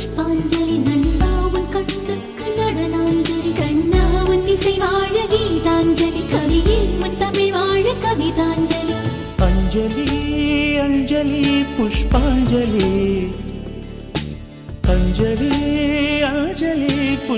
புஷ்பாஞ்சலி நண்பா உன் கண்ணுக்கு நடனாஞ்சலி கண்ணா உன் இசை வாழ கீதாஞ்சலி கவியே உன் தமிழ் வாழ கவிதாஞ்சலி. அஞ்சலி அஞ்சலி புஷ்பாஞ்சலி. அஞ்சலி